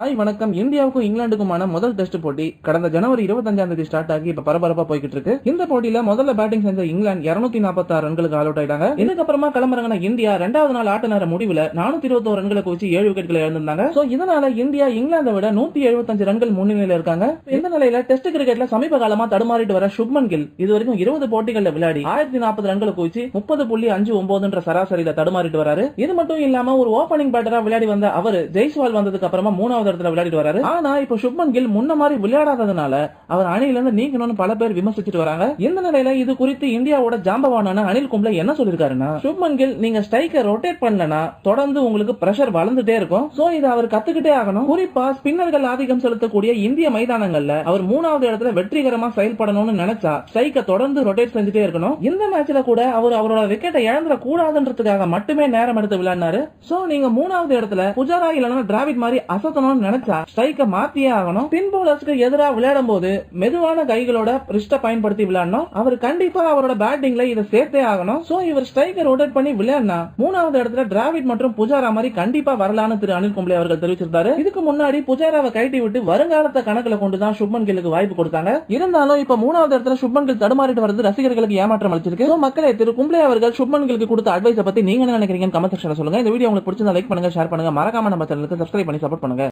Hi வணக்கம். இந்தியாவுக்கும் இங்கிலாந்துக்குமான முதல் டெஸ்ட் போட்டி கடந்த ஜனவரி இருபத்தஞ்சாம் தேதி ஸ்டார்ட் ஆகி இப்ப பரபரப்பா போய்கிட்டு இருக்கு இந்த போட்டியில முதல்ல பேட்டிங் செஞ்ச இங்கிலாந்து இருநூத்தி நாற்பத்தி ரன்களுக்கு ஆல் அவுட் ஆயிட்டாங்க. இதுக்கப்புறமா களமிறங்கின இந்தியா ரெண்டாவது நாள் ஆட்ட நேர முடிவுல நானூத்தி இருபத்தோரு ரன்களை குவிச்சு ஏழு விக்கெட்களை இழந்திருந்தாங்க. சோ இதனால இந்தியா இங்கிலாந்தை விட நூத்தி எழுபத்தஞ்சு ரன்கள் முன்னிலையில இருக்காங்க. இந்த நிலையில டெஸ்ட் கிரிக்கெட்ல சமீப காலமா தடுமாறிட்டு வர சுப்மன் கில் இது வரைக்கும் இருபது போட்டிகள்ல விளையாடி ஆயிரத்தி நாற்பது ரன்களை குவிச்சு முப்பது புள்ளி அஞ்சு ஒன்பதுன்ற சராசரியில தடுமாறிட்டு வராரு. இது மட்டும் இல்லாம ஒரு ஓபனிங் பேட்டரா விளையாடி வந்த அவர் ஜெய்ஸ்வால் வந்ததுக்கு அப்புறமா மூணாவது இடத்துல விளையாடிட்டு வராரு. ஆனா இப்ப சுப்மன் கில் முன்ன மாதிரி விளையாடாததுனால அவர் அணியில இருந்து நீக்கணும்னு பல பேர் விமர்சிச்சுட்டு வராங்க. இந்த நிலையில இது குறித்து இந்தியாவோட ஜாம்பவானான அனில் கும்ப்ளே என்ன சொல்லிருக்காருன்னா சுப்மன் கில் நீங்க ஸ்ட்ரைக்கை ரொட்டேட் பண்ணலனா தொடர்ந்து உங்களுக்கு பிரஷர் வளர்ந்துட்டே இருக்கும். சோ இதை அவர் கத்துக்கிட்டே ஆகணும். குறிப்பா ஸ்பின்னர்கள் ஆதிக்கம் செலுத்தக்கூடிய இந்திய மைதானங்கள்ல அவர் மூணாவது இடத்துல வெற்றிகரமா செயல்படணும்னு நினைச்சா ஸ்ட்ரைக்க தொடர்ந்து ரொட்டேட் செஞ்சுட்டே இருக்கணும். இந்த மேட்ச்ல கூட அவர் அவரோட விக்கெட்டை இழந்துட கூடாதுன்றதுக்காக மட்டுமே நேரம் எடுத்து விளையாடினாரு. சோ நீங்க மூணாவது இடத்துல புஜாரா இல்லனா டிராவிட் மாதிரி ஆகணும்னு நினைச்சா ஸ்ட்ரைக்கை மாத்தியே ஆகணும். பின் பவுலர்ஸ்க்கு எதிராக விளையாடும் போது மெதுவான கைகளோட ரிஸ்ட பயன்படுத்தி விளையாடணும். அவர் கண்டிப்பா அவரோட பேட்டிங்ல இதை சேர்த்தே ஆகணும். சோ இவர் ஸ்ட்ரைக்கர் ரொட்டேட் பண்ணி விளையாடினா மூணாவது இடத்துல டிராவிட் மற்றும் புஜாரா மாதிரி கண்டிப்பா வரலான்னு திரு அனில் கும்ளே அவர்கள் தெரிவிச்சிருந்தாரு. இதுக்கு முன்னாடி புஜாராவை கைட்டி விட்டு வருங்காலத்தை கணக்குல கொண்டுதான் சுப்மன் கில்லுக்கு வாய்ப்பு கொடுத்தாங்க. இருந்தாலும் இப்ப மூணாவது இடத்துல சுப்மன் கில் தடுமாறிட்டு வருது ரசிகர்களுக்கு ஏமாற்றம் அளிச்சிருக்கு. மக்களே திரு கும்ளே அவர்கள் சுப்மன் கில்லுக்கு கொடுத்த அட்வைஸை பத்தி நீங்க என்ன நினைக்கிறீங்க கமெண்ட் செக்ஷன்ல சொல்லுங்க. இந்த வீடியோ உங்களுக்கு பிடிச்சிருந்தா லைக் பண்ணுங்க ஷேர் பண்ணுங்க. மறக்காம நம்ம சேனலுக்கு சப்ஸ்கிரைப் பண்ணி சப்போர்ட் பண்ணுங்க.